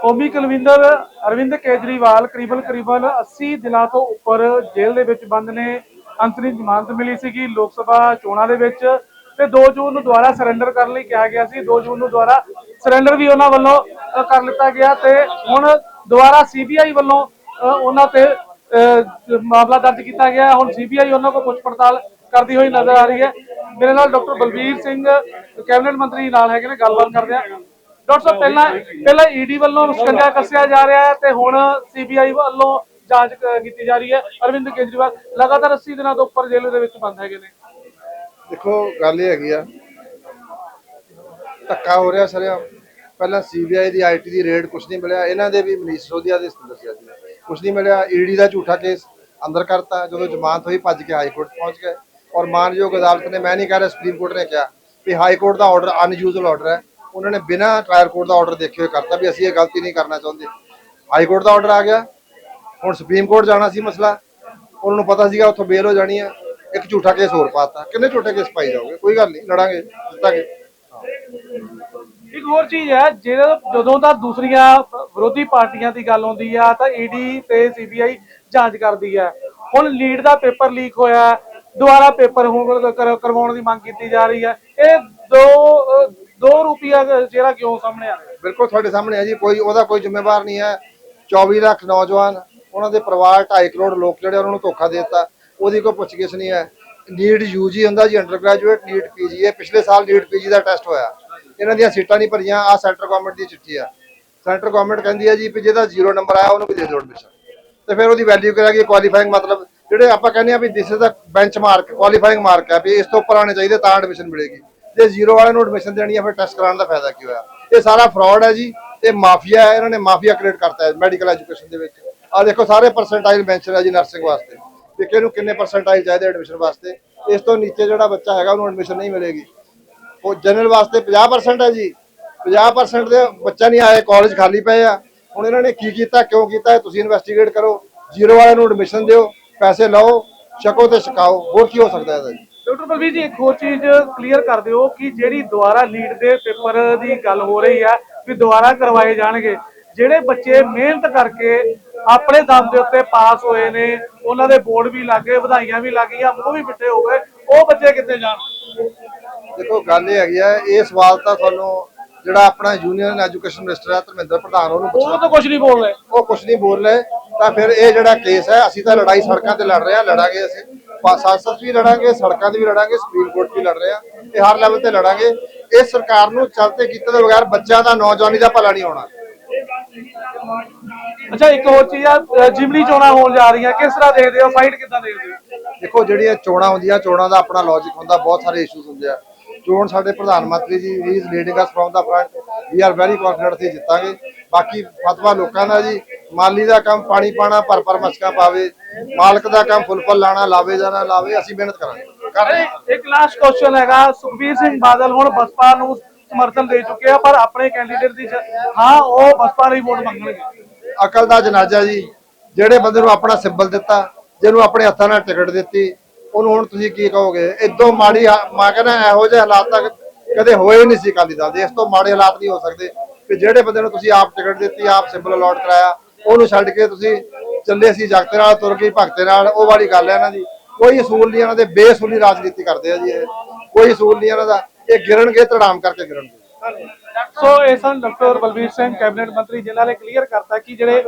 ਕੌਮੀ ਕੁਲਵਿੰਦਰ ਅਰਵਿੰਦ ਕੇਜਰੀਵਾਲ ਕਰੀਬਨ ਕਰੀਬਨ 80 ਦਿਨਾਂ ਤੋਂ ਉੱਪਰ ਜੇਲ੍ਹ ਦੇ ਵਿੱਚ ਬੰਦ ਨੇ। ਅੰਤਰੀ ਜ਼ਮਾਨਤ ਮਿਲੀ ਸੀਗੀ ਲੋਕ ਸਭਾ ਚੋਣਾਂ ਦੇ ਵਿੱਚ ਤੇ 2 ਜੂਨ ਨੂੰ ਦੁਬਾਰਾ ਸਰੈਂਡਰ ਕਰਨ ਲਈ ਕਿਹਾ ਗਿਆ ਸੀ। 2 ਜੂਨ ਨੂੰ ਦੁਬਾਰਾ ਸਰੈਂਡਰ ਵੀ ਉਹਨਾਂ ਵੱਲੋਂ ਕਰ ਲਿੱਤਾ ਗਿਆ ਤੇ ਹੁਣ ਦੁਬਾਰਾ ਸੀਬੀਆਈ ਵੱਲੋਂ ਉਹਨਾਂ ਤੇ ਅ, ਮਾਮਲਾ ਦਰਜ ਕੀਤਾ ਗਿਆ। ਹੈ। ਹੁਣ ਸੀਬੀਆਈ ਉਹਨਾਂ ਕੋਲ ਪੁੱਛ ਪੜਤਾਲ ਕਰਦੀ ਹੋਈ ਨਜ਼ਰ ਆ ਰਹੀ ਹੈ। ਮੇਰੇ ਨਾਲ ਡਾਕਟਰ ਬਲਬੀਰ ਸਿੰਘ ਕੈਬਨਿਟ ਮੰਤਰੀ ਨਾਲ ਹੈਗੇ ਨੇ ਗੱਲਬਾਤ ਕਰਦੇ ਆ ਡਾਕਟਰ ਸਾਹਿਬ ਪਹਿਲਾਂ ਪਹਿਲਾਂ ਈਡੀ ਵੱਲੋਂ ਸ਼ਿਕੰਜਾ ਕੱਸਿਆ ਜਾ ਰਿਹਾ ਹੈ ਤੇ ਹੁਣ ਸੀਬੀਆਈ ਵੱਲੋਂ ਜਾਂਚ ਕੀਤੀ ਜਾ ਰਹੀ ਹੈ। ਅਰਵਿੰਦ ਕੇਜਰੀਵਾਲ ਲਗਾਤਾਰ 80 ਦਿਨਾਂ ਤੋਂ ਉੱਪਰ ਜੇਲ੍ਹ ਦੇ ਵਿੱਚ ਬੰਦ ਹੈਗੇ ਨੇ। ਦੇਖੋ ਗੱਲ ਇਹ ਹੈਗੀ ਆ। ਧੱਕਾ ਹੋ ਰਿਹਾ ਸਰਿਆ ਪਹਿਲਾਂ ਸੀਬੀਆਈ ਦੀ ਆਈਟੀ ਦੀ ਰੇਡ ਕੁਛ ਨਹੀਂ ਮਿਲਿਆ। ਇਹਨਾਂ ਦੇ ਵੀ ਮਨੀਸ਼ ਸੋਧਿਆ ਦੇ ਦੱਸਿਆ ਸੀ। ਕੁਛ ਨਹੀਂ ਮਿਲਿਆ। ਈਡੀ ਦਾ ਝੂਠਾ ਕੇਸ ਅੰਦਰ ਕਰਤਾ। ਜਦੋਂ ਜ਼ਮਾਨਤ ਹੋਈ ਭੱਜ ਕੇ ਹਾਈ ਕੋਰਟ ਪਹੁੰਚ ਗਏ। ਔਰ ਮਾਨਯੋਗ ਅਦਾਲਤ ਨੇ ਮੈਂ ਨਹੀਂ ਕਹਿ ਰਿਹਾ ਸੁਪਰੀਮ ਕੋਰਟ ਨੇ ਕਿਹਾ ਕਿ ਹਾਈ ਕੋਰਟ ਦਾ ਆਰਡਰ ਅਨਯੂਜ਼ਲ ਆਰਡਰ ਹੈ। ਉਹਨਾਂ ਨੇ ਬਿਨਾਂ ਟ੍ਰਾਇਲ ਕੋਰਟ ਦਾ ਆਰਡਰ ਦੇਖੇ ਹੋਏ ਕਰਤਾ ਵੀ ਅਸੀਂ ਇਹ ਗਲਤੀ ਨਹੀਂ ਕਰਨਾ ਚਾਹੁੰਦੇ। ਹਾਈ ਕੋਰਟ ਦਾ ਆਰਡਰ ਆ ਗਿਆ। ਹੁਣ ਸੁਪਰੀਮ ਕੋਰਟ ਜਾਣਾ ਸੀ ਮਸਲਾ। ਉਹਨਾਂ ਨੂੰ ਪਤਾ ਸੀਗਾ ਉੱਥੋਂ ਬੇਲ ਹੋ ਜਾਣੀ ਆ। ਇੱਕ ਝੂਠਾ ਕੇਸ ਹੋਰ ਪਾਤਾ ਕਿੰਨੇ ਝੂਠੇ ਕੇਸ ਪਾਈ ਜਾਓਗੇ? ਕੋਈ ਗੱਲ ਨਹੀਂ, ਲੜਾਂਗੇ, ਜਿੱਤਾਂਗੇ। ਇੱਕ ਹੋਰ ਚੀਜ਼ ਹੈ ਜਿਹੜਾ ਜਦੋਂ ਤਾਂ ਦੂਸਰੀਆਂ ਵਿਰੋਧੀ ਪਾਰਟੀਆਂ ਦੀ ਗੱਲ ਆਉਂਦੀ ਆ, ਤਾਂ ਈਡੀ ਤੇ ਸੀਬੀਆਈ ਜਾਂਚ ਕਰਦੀ ਹੈ ਹੁਣ ਲੀਡ ਦਾ ਪੇਪਰ ਲੀਕ ਹੋਇਆ ਦੁਬਾਰਾ ਪੇਪਰ ਹੁਣ ਕਰਵਾਉਣ ਦੀ ਮੰਗ ਕੀਤੀ ਜਾ ਰਹੀ ਹੈ। ਇਹ ਦੋ ਅ, ਦੋ ਰੁਪਿਆ ਜਿਹੜਾ ਕਿਉਂ ਸਾਹਮਣੇ ਆ ਰਿਹਾ? ਬਿਲਕੁਲ ਤੁਹਾਡੇ ਸਾਹਮਣੇ ਹੈ ਜੀ ਕੋਈ ਉਹਦਾ ਕੋਈ ਜ਼ਿੰਮੇਵਾਰ ਨਹੀਂ ਹੈ। 24 ਲੱਖ ਨੌਜਵਾਨ ਉਹਨਾਂ ਦੇ ਪਰਿਵਾਰ 2.5 ਕਰੋੜ ਲੋਕ ਜਿਹੜੇ ਉਹਨਾਂ ਨੂੰ ਧੋਖਾ ਦੇ ਦਿੱਤਾ। ਉਹਦੀ ਕੋਈ ਪੁੱਛਗਿੱਛ ਨਹੀਂ ਹੈ। ਨੀਟ ਯੂਜੀ ਹੁੰਦਾ ਜੀ ਅੰਡਰ ਗ੍ਰੈਜੂਏਟ ਨੀਟ ਪੀਜੀ ਇਹ ਪਿਛਲੇ ਸਾਲ ਨੀਟ ਪੀਜੀ ਦਾ ਟੈਸਟ ਹੋਇਆ। ਇਹਨਾਂ ਦੀਆਂ ਸੀਟਾਂ ਨਹੀਂ ਭਰੀਆਂ ਆ ਸੈਂਟਰ ਗਵਰਨਮੈਂਟ ਦੀ ਚਿੱਠੀ ਆ। ਸੈਂਟਰ ਗਵਰਨਮੈਂਟ ਕਹਿੰਦੀ ਹੈ ਜੀ ਵੀ ਜਿਹਦਾ ਜ਼ੀਰੋ ਨੰਬਰ ਆਇਆ ਉਹਨੂੰ ਵੀ ਦੇ ਦਿਓ ਐਡਮਿਸ਼ਨ ਤੇ ਫਿਰ ਉਹਦੀ ਵੈਲਿਊ ਕਰਾਂਗੇ ਕੁਆਲੀਫਾਈਂਗ ਮਤਲਬ ਜਿਹੜੇ ਆਪਾਂ ਕਹਿੰਦੇ ਆ ਵੀ this is the benchmark qualifying mark ਹੈ ਵੀ ਇਸ ਤੋਂ ਉੱਪਰ ਆਉਣੇ ਚਾਹੀਦੇ ਤਾਂ ਐਡਮਿਸ਼ਨ ਮਿਲੇਗੀ। ਜੇ ਜ਼ੀਰੋ ਵਾਲੇ ਨੂੰ ਐਡਮਿਸ਼ਨ ਦੇਣੀ ਹੈ ਫਿਰ ਟੈਸਟ ਕਰਾਉਣ ਦਾ ਫਾਇਦਾ ਕੀ ਹੋਇਆ? ਇਹ ਸਾਰਾ ਫਰਾਡ ਹੈ ਜੀ, ਇਹ ਮਾਫੀਆ ਹੈ, ਇਹਨਾਂ ਨੇ ਮਾਫੀਆ ਕ੍ਰੀਏਟ ਕਰਤਾ ਹੈ ਮੈਡੀਕਲ ਐਜੂਕੇਸ਼ਨ ਦੇ ਵਿੱਚ। ਆ ਦੇਖੋ, ਸਾਰੇ ਪਰਸੈਂਟਾਈਲ ਮੈਂਸ਼ਨ ਹੈ ਜੀ ਨਰਸਿੰਗ ਵਾਸਤੇ। ਵੀ ਕਿਹਨੂੰ ਕਿੰਨੇ ਪਰਸੈਂਟਾਈਲ ਚਾਹੀਦੇ ਐਡਮਿਸ਼ਨ ਵਾਸਤੇ। ਇਸ ਤੋਂ ਨੀਚੇ ਜਿਹੜਾ ਬੱਚਾ ਹੈਗਾ, ਉਹਨੂੰ ਐਡਮਿਸ਼ਨ ਨਹੀਂ ਮਿਲੇਗੀ। ਉਹ ਜਨਰਲ ਵਾਸਤੇ 50% ਹੈ ਜੀ। 50% ਦੇ ਬੱਚਾ ਨਹੀਂ ਆਏ ਕਾਲਜ ਖਾਲੀ ਪਏ ਆ। ਹੁਣ ਇਹਨਾਂ ਨੇ ਕੀ ਕੀਤਾ, ਕਿਉਂ ਕੀਤਾ ਤੁਸੀਂ ਇਨਵੈਸਟੀਗੇਟ ਕਰੋ। ਜ਼ੀਰੋ ਵਾਲਿਆਂ ਨੂੰ ਐਡਮਿਸ਼ਨ ਦਿਓ, ਪੈਸੇ ਲਓ, ਛਕੋ ਤੇ ਛਕਾਓ। ਹੋਰ ਕੀ ਹੋ ਸਕਦਾ ਇਹਦਾ ਜੀ? ਡਾਕਟਰ ਬਲਵੀਰ ਜੀ ਇੱਕ ਹੋਰ ਚੀਜ਼ ਕਲੀਅਰ ਕਰ ਦਿਓ ਕਿ ਜਿਹੜੀ ਦੁਬਾਰਾ ਲੀਡ ਦੇ ਪੇਪਰ ਦੀ ਗੱਲ ਹੋ ਰਹੀ ਹੈ ਵੀ ਦੁਬਾਰਾ ਕਰਵਾਏ ਜਾਣਗੇ। ਜਿਹੜੇ ਬੱਚੇ ਮਿਹਨਤ ਕਰਕੇ ਆਪਣੇ ਦਮ ਦੇ ਉੱਤੇ ਪਾਸ ਹੋਏ ਨੇ ਉਹਨਾਂ ਦੇ ਬੋਰਡ ਵੀ ਲੱਗੇ ਵਧਾਈਆਂ ਵੀ ਲੱਗੀਆਂ ਮੂੰਹ ਵੀ ਮਿੱਠੇ ਹੋ ਗਏ ਉਹ ਬੱਚੇ ਕਿੱਥੇ ਜਾਣ? ਦੇਖੋ ਗੱਲ ਇਹ ਹੈਗੀ ਆ ਇਹ ਸਵਾਲ ਤਾਂ ਤੁਹਾਨੂੰ ਜਿਹੜਾ ਆਪਣਾ ਯੂਨੀਅਨ ਐਜੂਕੇਸ਼ਨ ਮਿਨਿਸਟਰ ਹੈ ਧਰਮਿੰਦਰ ਪ੍ਰਧਾਨ ਉਹਨੂੰ ਉਹ ਪੁੱਛਣਾ ਤਾਂ ਕੁਝ ਨਹੀਂ ਬੋਲ ਰਹੇ। ਉਹ ਕੁਝ ਨਹੀਂ ਬੋਲ ਰਹੇ। ਤਾਂ ਫਿਰ ਇਹ ਜਿਹੜਾ ਕੇਸ ਹੈ ਅਸੀਂ ਤਾਂ ਲੜਾਈ ਸੜਕਾਂ ਤੇ ਲੜ ਰਹੇ ਹਾਂ ਲੜਾਂਗੇ ਅਸੀਂ। ਪਾ- ਸੰਸਦ ਵੀ ਲੜਾਂਗੇ ਸੜਕਾਂ ਤੇ ਵੀ ਲੜਾਂਗੇ ਸੁਪਰੀਮ ਕੋਰਟ ਵੀ ਲੜ ਰਹੇ ਹਾਂ ਇਹ ਹਰ ਲੈਵਲ ਤੇ ਲੜਾਂਗੇ। ਇਸ ਸਰਕਾਰ ਨੂੰ ਚਲਤੇ ਕੀਤੇ ਤੋਂ ਬਗੈਰ ਬੱਚਿਆਂ ਦਾ ਨੌਜਵਾਨੀ ਦਾ ਭਲਾ ਨਹੀਂ ਹੋਣਾ ਅੱਛਾ ਇੱਕ ਹੋਰ ਚੀਜ਼ ਆ ਅ, ਜਿਮਨੀ ਚੋਣਾਂ ਹੋਣ ਜਾ ਰਹੀਆਂ ਕਿਸ ਤਰ੍ਹਾਂ ਦੇਖਦੇ ਹੋ? ਫਾਈਟ ਕਿੱਦਾਂ ਦੇਖਦੇ ਹੋ? ਦੇਖੋ ਜਿਹੜੀਆਂ ਚੋਣਾਂ ਹੁੰਦੀਆਂ ਚੋਣਾਂ ਦਾ ਆਪਣਾ ਲੌਜੀਕ ਹੁੰਦਾ ਬਹੁਤ ਸਾਰੇ ਇਸ਼ੂਜ਼ ਹੁੰਦੇ ਆ। ਚੋਣ ਸਾਡੇ ਪ੍ਰਧਾਨ ਮੰਤਰੀ ji he is leading us from the front we are very confident ਅਸੀਂ ਜਿੱਤਾਂਗੇ। ਬਾਕੀ ਫਤਵਾ ਲੋਕਾਂ ਦਾ ਜੀ ਮਾਲੀ ਦਾ ਕੰਮ ਪਾਣੀ ਪਾਣਾ ਭਰ ਭਰ ਮਸਕਾ ਪਾਵੇ ਮਾਲਕ ਦਾ ਕੰਮ ਫੁੱਲ ਫੁੱਲ ਲਾਣਾ ਲਾਵੇ ਜਾਣਾ ਲਾਵੇ ਅਸੀਂ ਮਿਹਨਤ ਕਰਾਂਗੇ। ਇੱਕ ਲਾਸਟ ਕੁਐਸਚਨ ਹੈਗਾ ਸੁਖਬੀਰ ਸਿੰਘ ਬਾਦਲ ਹੁਣ ਬਸਪਾ ਨੂੰ ਸਮਰਥਨ ਦੇ ਚੁੱਕੇ ਆ ਪਰ ਆਪਣੇ ਕੈਂਡੀਡੇਟ ਦੀ ਹਾਂ ਉਹ ਬਸਪਾ ਲਈ ਵੋਟ ਮੰਗਣਗੇ। ਅਕਲ ਦਾ ਜਨਾਜ਼ਾ ਜੀ ਜਿਹੜੇ ਬੰਦੇ ਨੂੰ ਆਪਣਾ ਸਿੰਬਲ ਦਿੱਤਾ ਜਿਹਨੂੰ ਆਪਣੇ ਹੱਥਾਂ ਨਾਲ ਟਿਕਟ ਦਿੱਤੀ ਉਹਨੂੰ ਹੁਣ ਤੁਸੀਂ ਕੀ ਕਹੋਗੇ? ਇਦੋਂ ਮਾੜੀ ਮੈਂ ਕਹਿੰਦਾ ਇਹੋ ਜਿਹੇ ਹਾਲਾਤ ਤੱਕ ਕਦੇ ਹੋਏ ਨਹੀਂ ਸੀ ਦਲ ਦੇ ਇਸ ਤੋਂ ਮਾੜੇ ਹਾਲਾਤ ਨਹੀਂ ਹੋ ਸਕਦੇ। ਕਿ ਜਿਹੜੇ ਬੰਦੇ ਨੂੰ ਤੁਸੀਂ ਆਪ ਟਿਕਟ ਦਿੱਤੀ ਆਪ ਸਿੰਬਲ ਅਲਾਟ ਕਰਾਇਆ ਉਹਨੂੰ ਛੱਡ ਕੇ ਤੁਸੀਂ ਚੱਲੇ ਸੀ ਜਗਤੇ ਨਾਲ, ਤੁਰ ਗਈ ਭਗਤੇ ਨਾਲ, ਉਹ ਵਾਲੀ ਗੱਲ ਹੈ ਇਹਨਾਂ ਦੀ। ਕੋਈ ਅਸੂਲ ਨਹੀਂ ਇਹਨਾਂ ਦੇ ਬੇਸੂਲੀ ਰਾਜਨੀਤੀ ਕਰਦੇ ਆ ਜੀ ਇਹ। ਕੋਈ ਅਸੂਲ ਨਹੀਂ ਇਹਨਾਂ ਦਾ, ਇਹ ਗਿਰਣਗੇ ਤੜਾਮ ਕਰਕੇ ਗਿਰਣਗੇ ਸੋ ਇਹ ਸਨ ਡਾਕਟਰ ਬਲਬੀਰ ਸਿੰਘ, ਕੈਬਨਿਟ ਮੰਤਰੀ, ਜਿਨ੍ਹਾਂ ਨੇ ਕਲੀਅਰ ਕਰਤਾ ਕਿ ਜਿਹੜੇ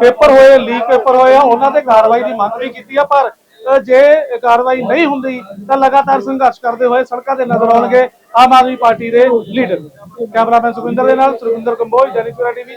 ਪੇਪਰ ਹੋਏ ਲੀਕ ਪੇਪਰ ਹੋਏ ਆ, ਉਹਨਾਂ ਤੇ ਕਾਰਵਾਈ ਦੀ ਮੰਗ ਵੀ ਕੀਤੀ ਆ, ਪਰ ਜੇ ਕਾਰਵਾਈ ਨਹੀਂ ਹੁੰਦੀ, ਤਾਂ ਲਗਾਤਾਰ ਸੰਘਰਸ਼ ਕਰਦੇ ਹੋਏ ਸੜਕਾਂ ਤੇ ਨਜ਼ਰ ਆਉਣਗੇ ਆਮ ਆਦਮੀ ਪਾਰਟੀ ਦੇ ਲੀਡਰ ਕੈਮਰਾਮੈਨ ਸੁਖਿੰਦਰ ਦੇ ਨਾਲ ਸੁਖਿੰਦਰ ਕੰਬੋਜ, ਦੈਨਿਕ ਸਵੇਰਾ ਟੀਵੀ